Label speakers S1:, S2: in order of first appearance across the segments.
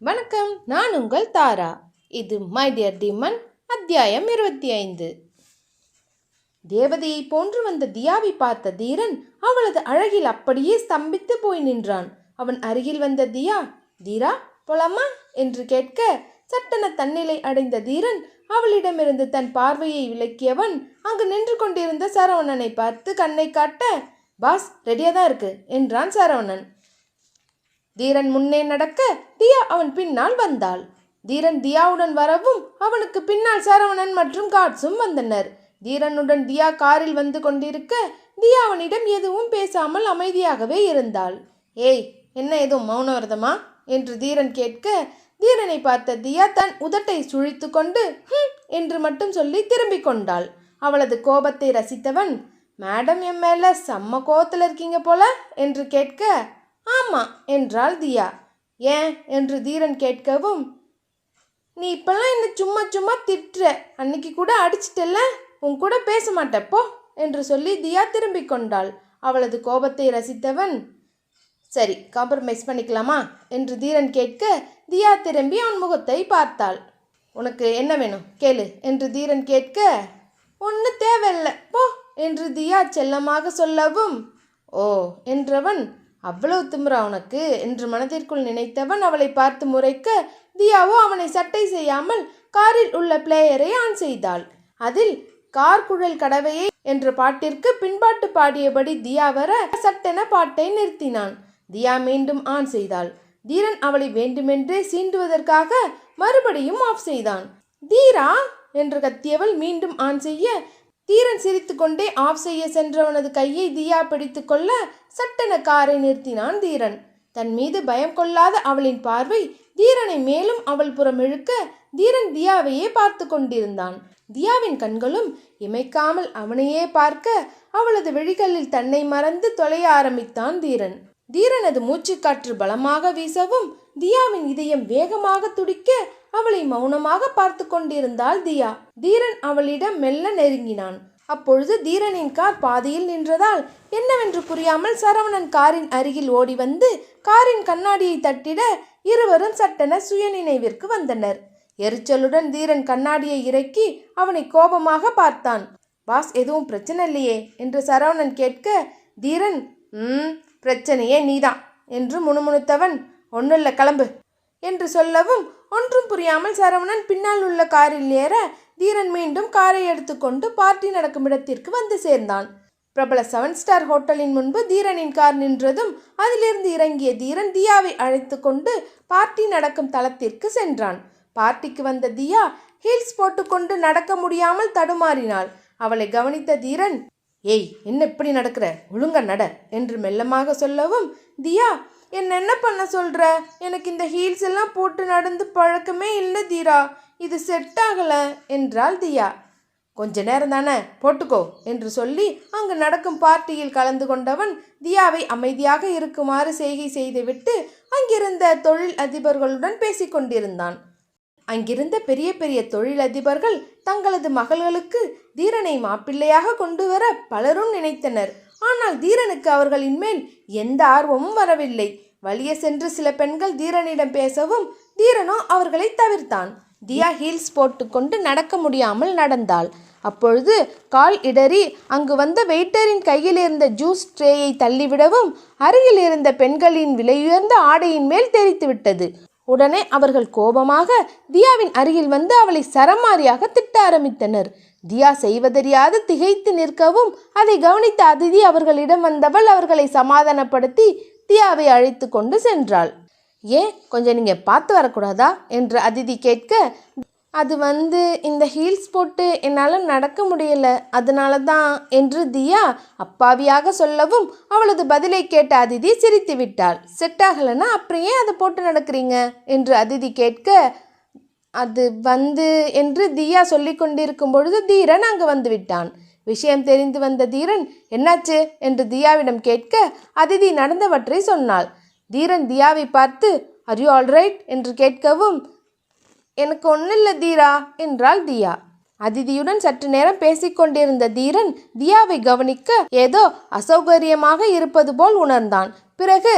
S1: வணக்கம் நான் உங்கள் தாரா. இது மை டியர் டிமன் அத்தியாயம் இருபத்தி ஐந்து தேவதையை போன்று வந்த தியாவை பார்த்த தீரன் அவளது அழகில் அப்படியே ஸ்தம்பித்து போய் நின்றான். அவன் அருகில் வந்த தியா தீரா போலாமா? என்று கேட்க சட்டென தன்னிலை அடைந்த தீரன் அவளிடமிருந்து தன் பார்வையை விலக்கியவன் அங்கு நின்று கொண்டிருந்த சரவணனை பார்த்து கண்ணை காட்ட பாஸ் ரெடியாக தான் இருக்கு என்றான் சரவணன். தீரன் முன்னே நடக்க தியா அவன் பின்னால் வந்தாள். தீரன் தியாவுடன் வரவும் அவனுக்கு பின்னால் சரவணன் மற்றும் காட்ஸும் வந்தனர். தீரனுடன் தியா காரில் வந்து கொண்டிருக்க தியா அவனிடம் எதுவும் பேசாமல் அமைதியாகவே இருந்தாள். ஏய் என்ன எதுவும் மௌன விரதமா என்று தீரன் கேட்க தீரனை பார்த்த தியா தன் உதட்டை சுழித்து கொண்டு என்று மட்டும் சொல்லி திரும்பிக் கொண்டாள். அவளது கோபத்தை ரசித்தவன் மேடம் என் மேல செம்ம கோவத்தில் இருக்கீங்க போல என்று கேட்க ஆமா என்றாள் தியா. ஏன் என்று தீரன் கேட்கவும் நீ இப்பெல்லாம் என்ன சும்மா சும்மா திட்டுற. அன்னைக்கு கூட அடிச்சிட்டல உன் கூட பேச மாட்டப்போ என்று சொல்லி தியா திரும்பிக் கொண்டாள். அவளது கோபத்தை ரசித்தவன் சரி காம்ப்ரமைஸ் பண்ணிக்கலாமா? என்று தீரன் கேட்க தியா திரும்பி அவன் முகத்தை பார்த்தாள். உனக்கு என்ன வேணும்? கேளு என்று தீரன் கேட்க ஒன்று தேவையில்ல. போ என்று தியா செல்லமாக சொல்லவும் ஓ என்றவன் அவ்வளவு திமிரா உனக்கு? என்று மனதிற்குள் நினைத்தவன் அவளை பார்த்து முறைக்க தியாவோ அவனை சட்டை செய்யாமல் காரில் உள்ள பிளேயரை ஆன் செய்தாள். அதில் கார் குழல் கடவையை என்ற பாட்டிற்கு பின்பாட்டு பாடியபடி தியா வர சட்டென பாட்டை நிறுத்தினான். தியா மீண்டும் ஆன் செய்தாள். தீரன் அவளை வேண்டுமென்றே சீண்டுவதற்காக மறுபடியும் ஆஃப் செய்தான். தீரா? என்று கத்தியவள் மீண்டும் ஆன் செய்ய தீரன் சிரித்துக்கொண்டே ஆஃப் செய்ய சென்றவனது கையை தியா பிடித்து கொள்ள சட்டென காரை நிறுத்தினான் தீரன். தன் மீது பயம் கொள்ளாத அவளின் பார்வை தீரனை மேலும் அவள் புறம் இழுக்க தீரன் தியாவையே பார்த்து கொண்டிருந்தான். தியாவின் கண்களும் இமைக்காமல் அவனையே பார்க்க அவளது விழிகளில் தன்னை மறந்து தொலைய ஆரம்பித்தான் தீரன். தீரனது மூச்சுக்காற்று பலமாக வீசவும் தியாவின் இதயம் வேகமாக துடிக்க அவளை மௌனமாக பார்த்து கொண்டிருந்தாள் தியா. தீரன் அவளிடம் மெல்ல நெருங்கினான். அப்பொழுது தீரனின் கார் பாதியில் நின்றதால் என்னவென்று புரியாமல் சரவணன் காரின் அருகில் ஓடி வந்து காரின் கண்ணாடியை தட்டிட இருவரும் சட்டென சுயநினைவிற்கு வந்தனர். எரிச்சலுடன் தீரன் கண்ணாடியை இறக்கி அவனை கோபமாக பார்த்தான். பாஸ் எதுவும் பிரச்சனை இல்லையே என்று சரவணன் கேட்க தீரன் ம் பிரச்சனையே நீதான் என்று முணுமுணுத்தவன் ஒன்றுல்ல கிளம்பு என்று சொல்லவும் ஒன்றும் புரியாமல் சரவணன் பின்னால் உள்ள காரில் ஏற தீரன் மீண்டும் காரை எடுத்துக்கொண்டு பார்ட்டி நடக்கும் இடத்திற்கு வந்து சேர்ந்தான். பிரபல செவன் ஸ்டார் ஹோட்டலின் முன்பு தீரனின் கார் நின்றதும் அதிலிருந்து இறங்கிய தீரன் தியாவை அழைத்து கொண்டு பார்ட்டி நடக்கும் தளத்திற்கு சென்றான். பார்ட்டிக்கு வந்த தியா ஹீல்ஸ் போட்டுக்கொண்டு நடக்க முடியாமல் தடுமாறினாள். அவளை கவனித்த தீரன் ஏய் என்ன இப்படி நடக்கிற? ஒழுங்க நட என்று மெல்லமாக சொல்லவும் தியா என்ன என்ன பண்ண சொல்கிற எனக்கு இந்த ஹீல்ஸ் எல்லாம் போட்டு நடந்து பழக்கமே இல்லை தீரா. இது செட் ஆகலை என்றாள் தியா. கொஞ்ச நேரம் தானே போட்டுக்கோ என்று சொல்லி அங்கு நடக்கும் பார்ட்டியில் கலந்து கொண்டவன் தியாவை அமைதியாக இருக்குமாறு செய்கை செய்துவிட்டு அங்கிருந்த தொழில் அதிபர்களுடன் பேசிக்கொண்டிருந்தான் அங்கிருந்த பெரிய பெரிய தொழிலதிபர்கள் தங்களது மகள்களுக்கு தீரனை மாப்பிள்ளையாக கொண்டு வர பலரும் நினைத்தனர். ஆனால் தீரனுக்கு அவர்களின் மேல் எந்த ஆர்வமும் வரவில்லை. வழியே சென்று சில பெண்கள் தீரனிடம் பேசவும் தீரனோ அவர்களை தவிர்த்தான். தியா ஹீல்ஸ் போட்டுக்கொண்டு நடக்க முடியாமல் நடந்தாள். அப்பொழுது கால் இடறி அங்கு வந்த வெயிட்டரின் கையில் இருந்த ஜூஸ் ட்ரேயை தள்ளிவிடவும் அருகில் இருந்த பெண்களின் விலையுயர்ந்த ஆடையின் மேல் தெரித்துவிட்டது உடனே அவர்கள் கோபமாக தியாவின் அருகில் வந்து அவளை சரமாரியாக திட்ட ஆரம்பித்தனர். தியா செய்வதறியாது திகைத்து நிற்கவும் அதை கவனித்த அதிதி அவர்களிடம் வந்தவள் அவர்களை சமாதானப்படுத்தி தியாவை அழைத்து கொண்டு சென்றாள். ஏன் கொஞ்சம் நீங்க பார்த்து வரக்கூடாதா? என்று அதிதி கேட்க அது வந்து இந்த ஹீல்ஸ் போட்டு என்னால் நடக்க முடியல. அதனால தான் என்று தியா அப்பாவியாக சொல்லவும் அவளது பதிலை கேட்ட அதிதி சிரித்து விட்டாள். செட் ஆகலைன்னா அப்புறம் ஏன் அதை போட்டு நடக்கிறீங்க? என்று அதிதி கேட்க அது வந்து என்று தியா சொல்லி கொண்டிருக்கும் பொழுது தீரன் அங்கு வந்து விட்டான். விஷயம் தெரிந்து வந்த தீரன் என்னாச்சு? என்று தியாவிடம் கேட்க அதிதி நடந்தவற்றை சொன்னாள். தீரன் தியாவை பார்த்து அர் யூ ஆல்ரைட் என்று கேட்கவும் எனக்கு ஒன்றும் இல்லை தீரா என்றாள் தியா. அதிதியுடன் சற்று நேரம் பேசிக்கொண்டிருந்த தீரன் தியாவை கவனிக்க ஏதோ அசௌகரியமாக இருப்பது போல் உணர்ந்தான். பிறகு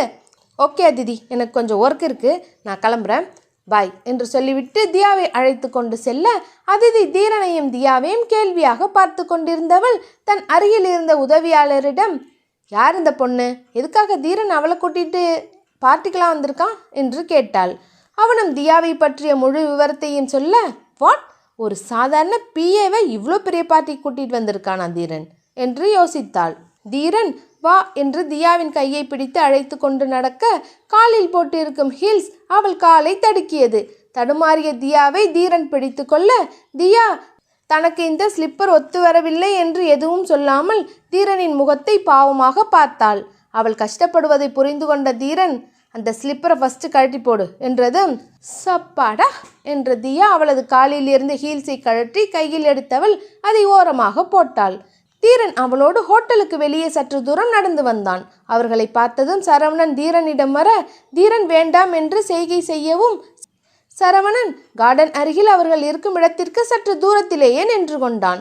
S1: ஓகே அதிதி எனக்கு கொஞ்சம் ஒர்க் இருக்குது நான் கிளம்புறேன். பாய் என்று சொல்லிவிட்டு தியாவை அழைத்து கொண்டு செல்ல அதிதி தீரனையும் தியாவையும் கேள்வியாக பார்த்து கொண்டிருந்தவள் தன் அருகில் இருந்த உதவியாளரிடம் யார் இந்த பொண்ணு? எதுக்காக தீரன் அவளை கூட்டிட்டு பார்ட்டிக்கெலாம் வந்திருக்கான் என்று கேட்டாள். அவனும் தியாவை பற்றிய முழு விவரத்தையும் சொல்ல வாட்? ஒரு சாதாரண பிஏவை இவ்வளோ பெரிய பார்ட்டி கூட்டிகிட்டு வந்திருக்கானா தீரன்? என்று யோசித்தாள். தீரன் வா என்று தியாவின் கையை பிடித்து அழைத்து கொண்டு நடக்க காலில் போட்டிருக்கும் ஹீல்ஸ் அவள் காலை தடுக்கியது. தடுமாறிய தியாவை தீரன் பிடித்து கொள்ள தியா தனக்கு இந்த ஸ்லிப்பர் ஒத்து வரவில்லை என்று எதுவும் சொல்லாமல் தீரனின் முகத்தை பாவமாக பார்த்தாள். அவள் கஷ்டப்படுவதை புரிந்து கொண்ட தீரன் அந்த ஸ்லிப்பரை ஃபஸ்ட்டு கழட்டி போடு என்றதும் சப்பாடா என்ற தியா அவளது காலில் இருந்து ஹீல்ஸை கழற்றி கையில் எடுத்தவள் அதை ஓரமாக போட்டாள். தீரன் அவளோடு ஹோட்டலுக்கு வெளியே சற்று தூரம் நடந்து வந்தான். அவர்களை பார்த்ததும் சரவணன் தீரனிடம் வர தீரன் வேண்டாம் என்று செய்கை செய்யவும் சரவணன் கார்டன் அருகில் அவர்கள் இருக்கும் இடத்திற்கு சற்று தூரத்திலேயே நின்று கொண்டான்.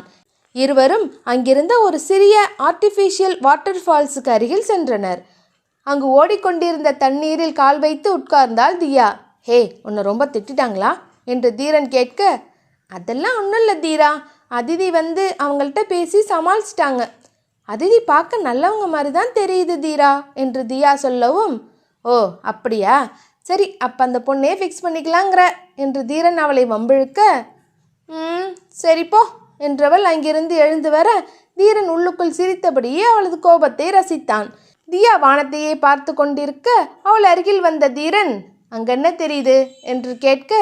S1: இருவரும் அங்கிருந்த ஒரு சிறிய ஆர்டிஃபிஷியல் வாட்டர் ஃபால்ஸுக்கு அருகில் சென்றனர். அங்கு ஓடிக்கொண்டிருந்த தண்ணீரில் கால் வைத்து உட்கார்ந்தாள் தியா. ஹே உன்னை ரொம்ப திட்டிட்டாங்களா? என்று தீரன் கேட்க அதெல்லாம் ஒன்றும் இல்லை தீரா. அதிதி வந்து அவங்கள்ட்ட பேசி சமாளிச்சிட்டாங்க. அதிதி பார்க்க நல்லவங்க மாதிரி தான் தெரியுது தீரா என்று தியா சொல்லவும் ஓ அப்படியா? சரி அப்போ அந்த பொண்ணே ஃபிக்ஸ் பண்ணிக்கலாங்கிற என்று தீரன் அவளை வம்பிழுக்க ம் சரி போ என்றவள் அங்கிருந்து எழுந்து வர தீரன் உள்ளுக்குள் சிரித்தபடியே அவளது கோபத்தை ரசித்தான். தியா வானத்தையே பார்த்து கொண்டிருக்க அவள் அருகில் வந்த தீரன் அங்கென்ன தெரியுது? என்று கேட்க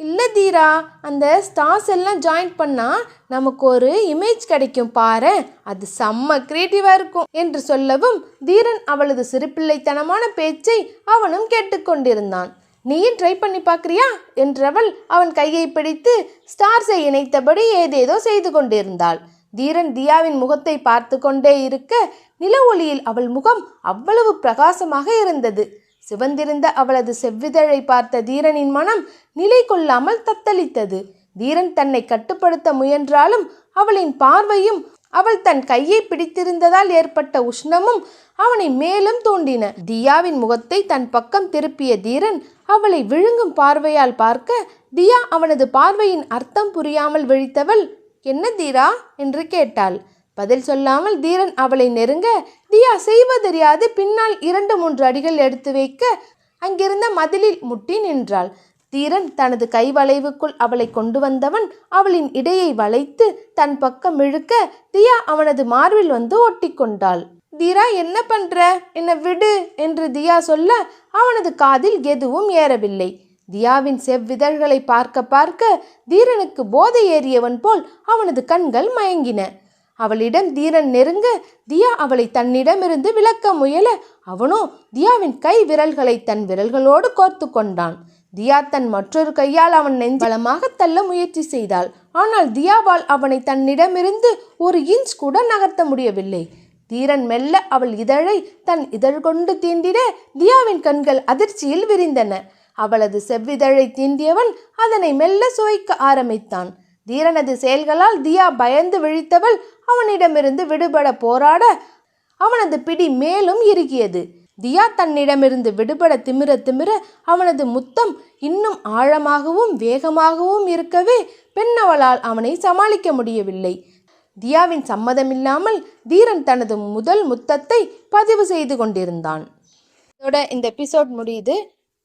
S1: இல்லை தீரா அந்த ஸ்டார்ஸ் எல்லாம் ஜாயின் பண்ணால் நமக்கு ஒரு இமேஜ் கிடைக்கும் பாரு அது செம்ம கிரியேட்டிவாக இருக்கும் என்று சொல்லவும் தீரன் அவளது சிறுபிள்ளைத்தனமான பேச்சை அவனும் கேட்டுக்கொண்டிருந்தான். நீயும் ட்ரை பண்ணி பார்க்குறியா? என்றவள் அவன் கையை பிடித்து ஸ்டார்ஸை இணைத்தபடி ஏதேதோ செய்து கொண்டிருந்தாள். தீரன் தியாவின் முகத்தை பார்த்து கொண்டே இருக்க நில ஒளியில் அவள் முகம் அவ்வளவு பிரகாசமாக இருந்தது. சிவந்திருந்த அவளது செவ்விதழை பார்த்த தீரனின் மனம் நிலை கொள்ளாமல் தத்தளித்தது. தீரன் தன்னை கட்டுப்படுத்த முயன்றாலும் அவளின் பார்வையும் அவள் தன் கையை பிடித்திருந்ததால் ஏற்பட்ட உஷ்ணமும் அவனை மேலும் தூண்டின. தியாவின் முகத்தை தன் பக்கம் திருப்பிய தீரன் அவளை விழுங்கும் பார்வையால் பார்க்க தியா அவனது பார்வையின் அர்த்தம் புரியாமல் விழித்தவள். என்ன தீரா? என்று கேட்டாள். பதில் சொல்லாமல் தீரன் அவளை நெருங்க தியா செய்வதறியாது பின்னால் இரண்டு மூன்று அடிகள் எடுத்து வைக்க. அங்கிருந்த மதிலில் முட்டி நின்றாள். தீரன் தனது கை வளைவுக்குள் அவளை கொண்டு வந்தவன் அவளின் இடையை வளைத்து தன் பக்கம் இழுக்க தியா அவனது மார்பில் வந்து ஒட்டிக்கொண்டாள் தீரா என்ன பண்ற? என்னை விடு என்று தியா சொல்ல அவனது காதில் எதுவும் ஏறவில்லை. தியாவின் செவ்விதழ்களை பார்க்க பார்க்க தீரனுக்கு போதை ஏறியவன் போல் அவனது கண்கள் மயங்கின. அவளிடம் தீரன் நெருங்க தியா அவளை தன்னிடமிருந்து விலக்க முயல. அவனோ தியாவின் கை விரல்களை தன் விரல்களோடு கோர்த்து கொண்டான். தியா தன் மற்றொரு கையால் அவன் நெஞ்சலமாக தள்ள முயற்சி செய்தாள். ஆனால் தியாவால் அவனை தன்னிடமிருந்து ஒரு இன்ச் கூட நகர்த்த முடியவில்லை. தீரன் மெல்ல அவள் இதழை தன் இதழ் கொண்டு தீண்டிட தியாவின் கண்கள் அதிர்ச்சியில் விரிந்தன. அவளது செவ்விதழை தீண்டியவன் அதனை மெல்ல சுவைக்க ஆரம்பித்தான். தீரனது செயல்களால் தியா பயந்து விழித்தவள் அவனிடமிருந்து விடுபட போராட அவனது பிடி மேலும் இறுகியது. தியா தன்னிடமிருந்து விடுபட திமிர திமிர அவனது முத்தம் இன்னும் ஆழமாகவும் வேகமாகவும் இருக்கவே பெண்ணவளால் அவனை சமாளிக்க முடியவில்லை. தியாவின் சம்மதமில்லாமல் தீரன் தனது முதல் முத்தத்தை பதிவு செய்து கொண்டிருந்தான். இதோட இந்த எபிசோட் முடியுது.